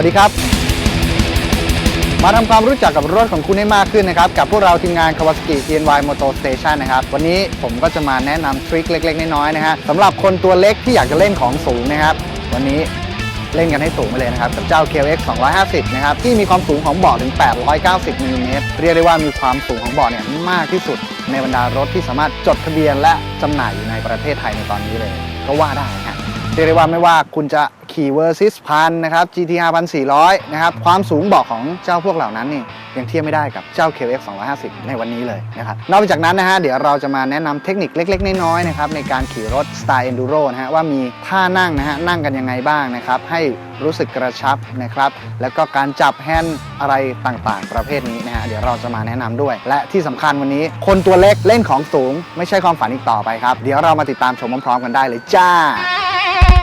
วัสดีครับ มาทำความรู้จักกับรถของคุณให้มากขึ้นนะครับ กับพวกเราทีมงาน Kawasaki TNY Motor Station นะครับ วันนี้ผมก็จะมาแนะนำทริคเล็ก ๆ น้อยๆนะฮะสำหรับคนตัวเล็กที่อยากจะเล่นของสูงนะครับ วันนี้เล่นกันให้สูงไปเลยนะครับ กับเจ้า KX 250 นะครับ ที่มีความสูงของเบาะถึง 890มิลลิเมตรเรียกได้ว่ามีความสูงของเบาะเนี่ยมากที่สุด ในบรรดารถที่สามารถจดทะเบียนและจำหน่ายอยู่ในประเทศไทยในตอนนี้เลย ก็ว่าได้ฮะเรียกได้ว่าไม่ว่าคุณจะ ขี่เวอร์ซิสพันนะครับ GT 5400 นะครับ ความสูงเบาะของเจ้าพวกเหล่านั้นนี่ยังเทียบไม่ได้กับเจ้า KX 250 ในวันนี้เลยนะครับ นอกจากนั้นนะฮะเดี๋ยวเราจะมาแนะนำเทคนิคเล็ก ๆ น้อยๆนะครับในการขี่รถสไตล์ Enduro นะฮะว่ามีท่านั่งนะฮะนั่งกันยังไงบ้างนะครับให้รู้สึกกระชับนะครับ แล้วก็การจับแฮนด์อะไรต่างๆ ประเภทนี้นะฮะเดี๋ยวเราจะมาแนะนำด้วย และที่สำคัญวันนี้ คนตัวเล็กเล่นของสูง ไม่ใช่ความฝันอีกต่อไปครับ เดี๋ยวเรามาติดตามชมพร้อมๆกันได้เลยจ้า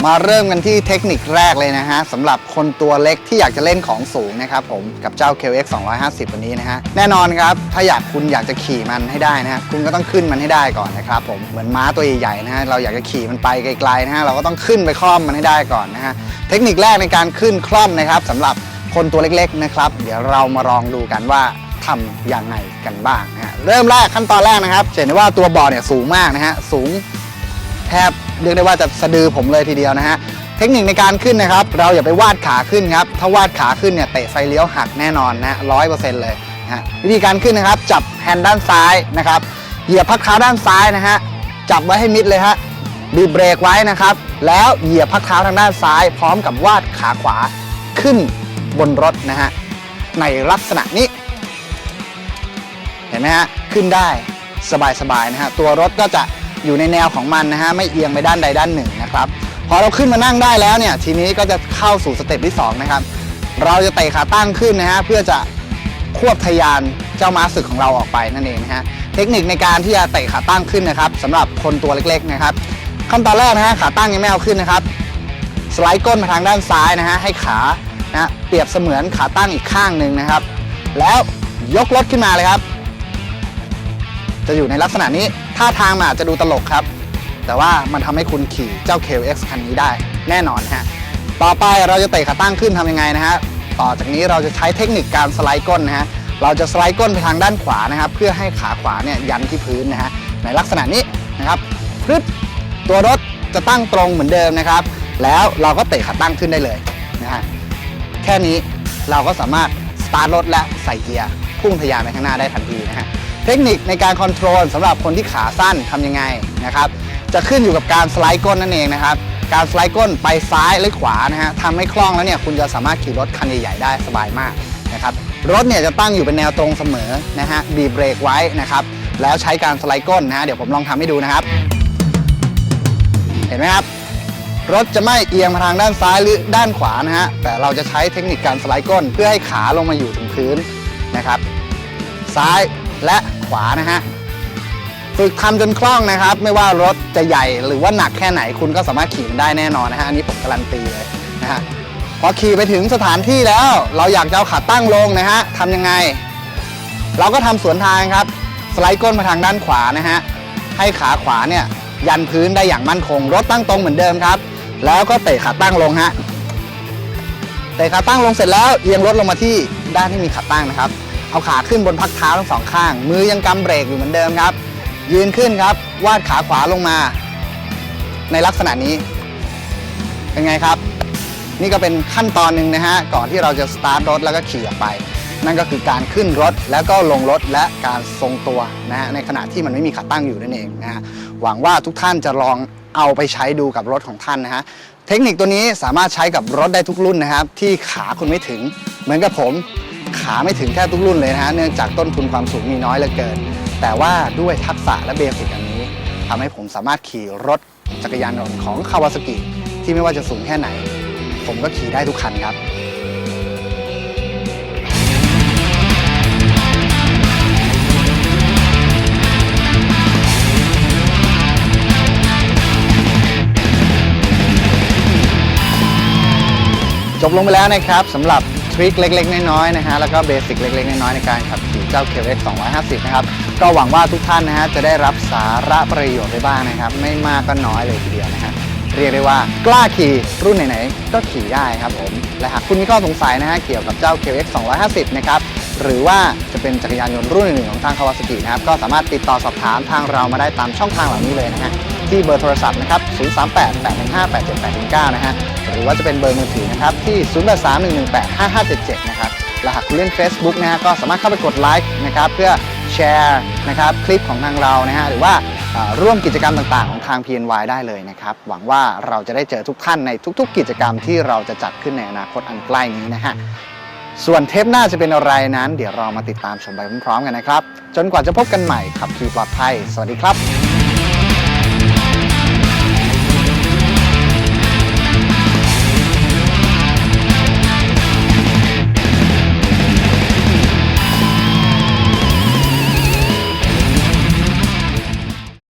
มาเริ่มกันที่เทคนิคแรกเลยนะฮะสำหรับคนตัวเล็กที่อยากจะเล่นของสูงนะครับผมกับเจ้า KX 250วันนี้นะฮะแน่นอนครับถ้าอยากคุณอยากจะขี่มันให้ได้นะฮะคุณก็ต้องขึ้นมันให้ได้ก่อนนะครับผมเหมือนม้าตัวใหญ่ๆนะฮะเราอยากจะขี่มันไปไกลๆนะฮะเราก็ต้องขึ้นไปคล่อมมันให้ได้ก่อนนะฮะเทคนิคแรกในการขึ้นคล่อมนะครับสำหรับคนตัวเล็กๆนะครับ เดี๋ยวเรามาลองดูกันว่าทำยังไงกันบ้างนะฮะเริ่มแรกขั้นตอนแรกนะครับจะเห็นได้ว่าตัวบอร์ดเนี่ยสูงมากนะฮะสูงแทบ เรียกได้ว่าจะสะดือผมเลยทีเดียวนะฮะเทคนิคในการขึ้นนะครับ เราอย่าไปวาดขาขึ้นครับ ถ้าวาดขาขึ้นเนี่ยเตะไฟเลี้ยวหักแน่นอนนะร้อยเปอร์เซ็นต์เลยนะฮะวิธีการขึ้นนะครับ จับแฮนด์ด้านซ้ายนะครับ เหยียบพักเท้าด้านซ้ายนะฮะจับไว้ให้มิดเลยฮะบีบเบรกไว้นะครับ แล้วเหยียบพักเท้าทางด้านซ้าย พร้อมกับวาดขาขวาขึ้นบนรถนะฮะในลักษณะนี้ เห็นไหมฮะขึ้นได้สบายๆนะฮะตัวรถก็จะ อยู่ในแนวของมันนะฮะไม่เอียงไปด้านใดด้านหนึ่งนะครับพอเราขึ้นมานั่งได้แล้วเนี่ยทีนี้ก็จะเข้าสู่สเต็ปที่2นะครับเราจะเตะขาตั้งขึ้นนะฮะเพื่อจะควบทะยานเจ้าม้าศึกของเราออกไปนั่นเองนะฮะเทคนิคในการที่จะเตะขาตั้งขึ้นนะครับสำหรับคนตัวเล็กๆนะครับขั้นตอนแรกนะฮะขาตั้งยังไม่เอาขึ้นนะครับสไลด์ก้นมาทางด้านซ้ายนะฮะให้ขานะเปรียบเสมือนขาตั้งอีกข้างหนึ่งนะครับ แล้วยกรถขึ้นมาเลยครับ จะอยู่ในลักษณะนี้ท่าทางมันอาจจะดูตลกครับ แต่ว่ามันทำให้คุณขี่เจ้า KX คันนี้ได้แน่นอนฮะต่อไปเราจะเตะขาตั้งขึ้นทำยังไงนะฮะต่อจากนี้เราจะใช้เทคนิคการสไลด์ก้นนะฮะเราจะสไลด์ก้นไปทางด้านขวานะครับ เพื่อให้ขาขวาเนี่ยยันที่พื้นนะฮะในลักษณะนี้นะครับปึ๊บตัวรถจะตั้งตรงเหมือนเดิมนะครับ แล้วเราก็เตะขาตั้งขึ้นได้เลยนะฮะแค่นี้เราก็สามารถสตาร์ทรถและใส่เกียร์พุ่งทะยานไปข้างหน้าได้ทันทีนะฮะ เทคนิคในการคอนโทรลสำหรับคนที่ขาสั้นทำยังไงนะครับ จะขึ้นอยู่กับการสไลด์ก้นนั่นเองนะครับ การสไลด์ก้นไปซ้ายหรือขวานะฮะทำให้คล่องแล้วเนี่ยคุณจะสามารถขี่รถคันใหญ่ๆได้สบายมากนะครับ รถเนี่ยจะตั้งอยู่เป็นแนวตรงเสมอนะฮะบีบเบรกไว้นะครับ แล้วใช้การสไลด์ก้นนะฮะเดี๋ยวผมลองทำให้ดูนะครับ เห็นไหมครับรถจะไม่เอียงมาทางด้านซ้ายหรือด้านขวานะฮะ แต่เราจะใช้เทคนิคการสไลด์ก้น เพื่อให้ขาลงมาอยู่ถึงพื้นนะครับ ซ้าย และขวานะฮะฝึกทำจนคล่องนะครับ ไม่ว่ารถจะใหญ่หรือว่าหนักแค่ไหนคุณก็สามารถขี่มันได้แน่นอนนะฮะอันนี้ผมการันตีเลยนะฮะพอขี่ไปถึงสถานที่แล้ว เราอยากจะเอาขาตั้งลงนะฮะทำยังไง เราก็ทำสวนทางครับ สไลด์ก้นมาทางด้านขวานะฮะให้ขาขวาเนี่ยยันพื้นได้อย่างมั่นคง รถตั้งตรงเหมือนเดิมครับ แล้วก็เตะขาตั้งลงฮะเตะขาตั้งลงเสร็จแล้วเอียงรถลงมาที่ด้านที่มีขาตั้งนะครับ เอาขาขึ้นบนพักเท้าทั้งสองข้าง มือยังกำเบรกอยู่เหมือนเดิมครับ ยืนขึ้นครับ วาดขาขวาลงมา ในลักษณะนี้ เป็นไงครับ นี่ก็เป็นขั้นตอนหนึ่งนะฮะ ก่อนที่เราจะสตาร์ทรถแล้วก็ขี่ออกไป นั่นก็คือการขึ้นรถแล้วก็ลงรถและการทรงตัวนะฮะ ในขณะที่มันไม่มีขาตั้งอยู่นั่นเองนะฮะ หวังว่าทุกท่านจะลองเอาไปใช้ดูกับรถของท่านนะฮะ เทคนิคตัวนี้สามารถใช้กับรถได้ทุกรุ่นนะครับ ที่ขาคุณไม่ถึงเหมือนกับผม ขาไม่ถึงแค่ทุกรุ่นเลยนะฮะเนื่องจากต้นทุนความสูงมีน้อยเหลือเกิน แต่ว่าด้วยทักษะและเบสิกอันนี้ทำให้ผมสามารถขี่รถจักรยานยนต์ของคาวาซากิที่ไม่ว่าจะสูงแค่ไหน ผมก็ขี่ได้ทุกคันครับ จบลงไปแล้วนะครับสำหรับ ทริคเล็ก ๆ น้อยๆนะฮะแล้วก็เบสิกเล็ก ๆ น้อยๆในการขับขี่เจ้า KX 250 นะครับ ก็หวังว่าทุกท่านนะฮะจะได้รับสาระประโยชน์ไปบ้างนะครับ ไม่มากก็น้อยเลยทีเดียวนะฮะเรียกได้ว่ากล้าขี่รุ่นไหนๆก็ขี่ได้ครับผม และหากคุณมีข้อสงสัยนะฮะเกี่ยวกับเจ้า KX 250 นะครับ หรือว่าจะเป็นจักรยานยนต์รุ่นอื่นของทางคาวาสกินะครับ ก็สามารถติดต่อสอบถามทางเรามาได้ตามช่องทางเหล่านี้เลยนะฮะ ที่เบอร์โทรศัพท์นะครับ 038 815 8789 นะฮะ หรือว่าจะเป็นเบอร์มือถือนะครับ ที่ 083 118 5577 นะครับและหากคุณเล่น Facebook นะฮะ ก็สามารถเข้าไปกดไลค์นะครับ เพื่อแชร์นะครับคลิปของทางเรานะฮะ หรือว่าอ่าร่วมกิจกรรมต่างๆ ของทาง PNY ได้เลยนะครับ หวังว่าเราจะได้เจอทุกท่านในทุก ๆ กิจกรรมที่เราจะจัดขึ้นในอนาคตอันใกล้นี้นะฮะส่วนเทปหน้าจะเป็นอะไรนั้น เดี๋ยวเรามาติดตามชมไปพร้อมๆกันนะครับ จนกว่าจะพบกันใหม่ขับขี่ปลอดภัย สวัสดีครับ